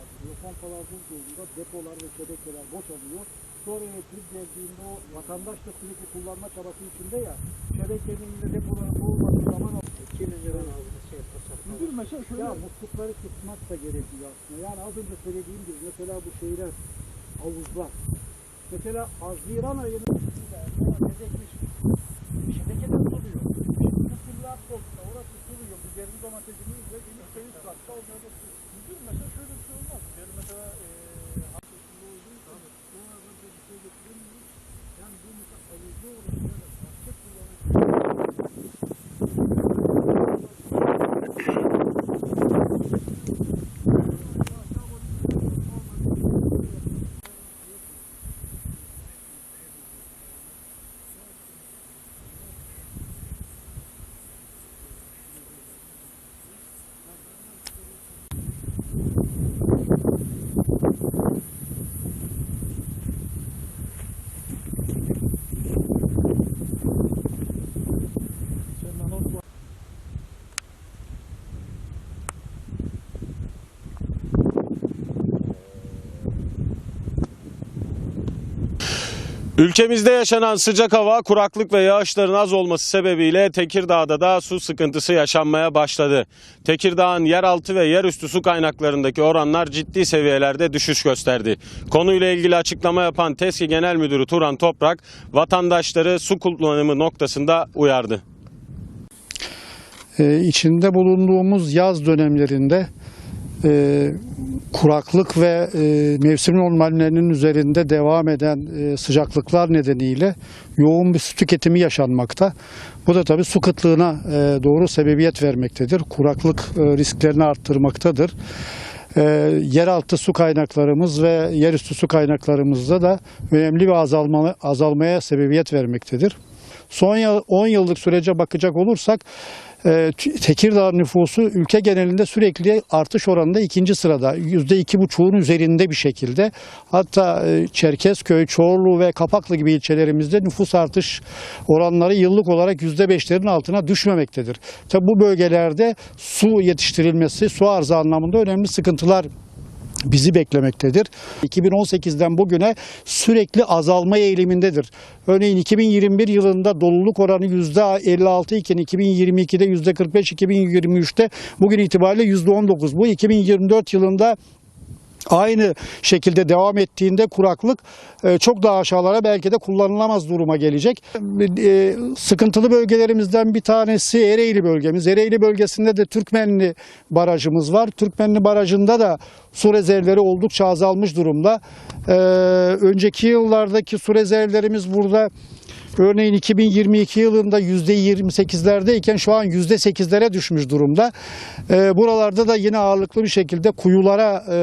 yağdırıyor. Pompalar durduğunda depolar ve şebekeler boşalıyor. Sonra elektrik geldiğinde o vatandaş da sürekli kullanma çabası içinde ya şebekenin de depoların olmadığı zaman o 200 lira aldı şey mesela şöyle ya muslukları tutmak da gerekiyor aslında. Yani az önce söylediğim gibi mesela bu şeyler havuzlar. Mesela Haziran ayının dedekmiş şebekeden suluyor. Şimdi bu koltuğunda orası suluyor. Bu derin domatesimiz ve benim köyün katta onları da suluyor. Müdür mesela şöyle bir şey olmaz. Yani mesela eee haftasında olduğu için bu arada bir şey getiremiyoruz. Yani bu mesela alıcı olarak böyle bahçe kullanıcı Ülkemizde yaşanan sıcak hava, kuraklık ve yağışların az olması sebebiyle Tekirdağ'da da su sıkıntısı yaşanmaya başladı. Tekirdağ'ın yeraltı ve yerüstü su kaynaklarındaki oranlar ciddi seviyelerde düşüş gösterdi. Konuyla ilgili açıklama yapan TESKİ Genel Müdürü Turan Toprak, vatandaşları su kullanımı noktasında uyardı. Ee, içinde bulunduğumuz yaz dönemlerinde e, kuraklık ve e, mevsim normallerinin üzerinde devam eden e, sıcaklıklar nedeniyle yoğun bir su tüketimi yaşanmakta. Bu da tabii su kıtlığına e, doğru sebebiyet vermektedir. Kuraklık e, risklerini arttırmaktadır. E, yeraltı su kaynaklarımız ve yerüstü su kaynaklarımızda da önemli bir azalma, azalmaya sebebiyet vermektedir. Son yıl- 10 yıllık sürece bakacak olursak e, Tekirdağ nüfusu ülke genelinde sürekli artış oranında ikinci sırada. %2,5'un üzerinde bir şekilde. Hatta e, Çerkezköy, Çorlu ve Kapaklı gibi ilçelerimizde nüfus artış oranları yıllık olarak %5'lerin altına düşmemektedir. Tabi bu bölgelerde su yetiştirilmesi, su arzı anlamında önemli sıkıntılar bizi beklemektedir. 2018'den bugüne sürekli azalma eğilimindedir. Örneğin 2021 yılında doluluk oranı %56 iken 2022'de %45, 2023'te bugün itibariyle %19. Bu 2024 yılında aynı şekilde devam ettiğinde kuraklık e, çok daha aşağılara belki de kullanılamaz duruma gelecek. E, Sıkıntılı bölgelerimizden bir tanesi Ereğli bölgemiz. Ereğli bölgesinde de Türkmenli barajımız var. Türkmenli barajında da su rezervleri oldukça azalmış durumda. E, Önceki yıllardaki su rezervlerimiz burada Örneğin 2022 yılında %28'lerdeyken şu an %8'lere düşmüş durumda. Ee, buralarda da yine ağırlıklı bir şekilde kuyulara e,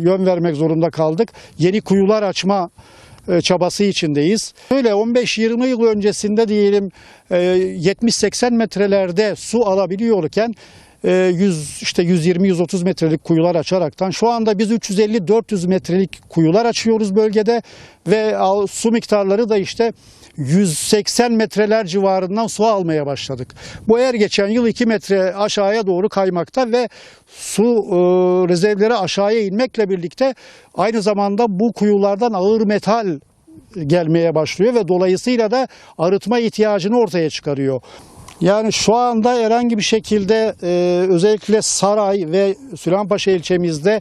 yön vermek zorunda kaldık. Yeni kuyular açma e, çabası içindeyiz. Öyle 15-20 yıl öncesinde diyelim e, 70-80 metrelerde su alabiliyorken e, 100 işte 120-130 metrelik kuyular açaraktan şu anda biz 350-400 metrelik kuyular açıyoruz bölgede ve su miktarları da işte 180 metreler civarından su almaya başladık. Bu her geçen yıl 2 metre aşağıya doğru kaymakta ve su e, rezervleri aşağıya inmekle birlikte aynı zamanda bu kuyulardan ağır metal gelmeye başlıyor ve dolayısıyla da arıtma ihtiyacını ortaya çıkarıyor. Yani şu anda herhangi bir şekilde e, özellikle Saray ve Süleymanpaşa ilçemizde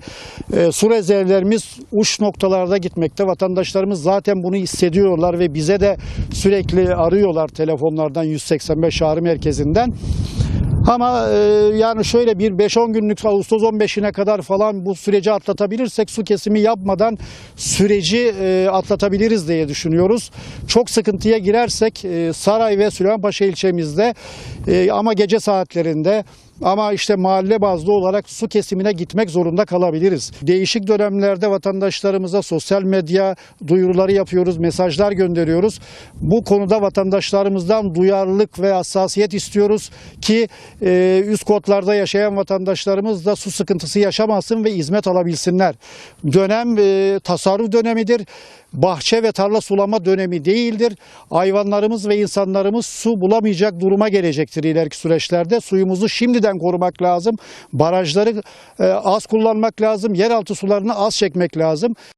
e, su rezervlerimiz uç noktalarda gitmekte. Vatandaşlarımız zaten bunu hissediyorlar ve bize de sürekli arıyorlar telefonlardan 185 çağrı merkezinden. Ama e, yani şöyle bir 5-10 günlük Ağustos 15'ine kadar falan bu süreci atlatabilirsek su kesimi yapmadan süreci e, atlatabiliriz diye düşünüyoruz. Çok sıkıntıya girersek e, Saray ve Süleymanpaşa ilçemizde e, ama gece saatlerinde ama işte mahalle bazlı olarak su kesimine gitmek zorunda kalabiliriz. Değişik dönemlerde vatandaşlarımıza sosyal medya duyuruları yapıyoruz, mesajlar gönderiyoruz. Bu konuda vatandaşlarımızdan duyarlılık ve hassasiyet istiyoruz ki e, üst kodlarda yaşayan vatandaşlarımız da su sıkıntısı yaşamasın ve hizmet alabilsinler. Dönem e, tasarruf dönemidir. Bahçe ve tarla sulama dönemi değildir. Hayvanlarımız ve insanlarımız su bulamayacak duruma gelecektir ileriki süreçlerde. Suyumuzu şimdiden korumak lazım. Barajları e, az kullanmak lazım. Yeraltı sularını az çekmek lazım.